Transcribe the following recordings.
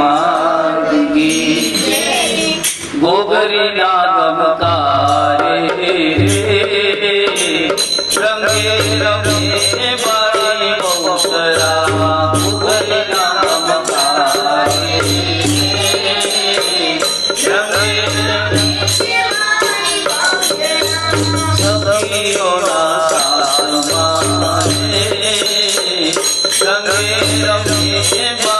मार्गी। गोबरी नागम तारे। रंगे रंगे बारी बहुतरा गोबरी नागम तारे। रंगे सबकी ओरा सामा रंगे रंगे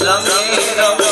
Lamira.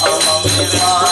Amam Nirvana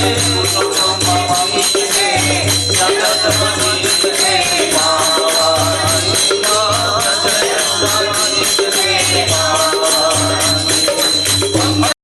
Jesús,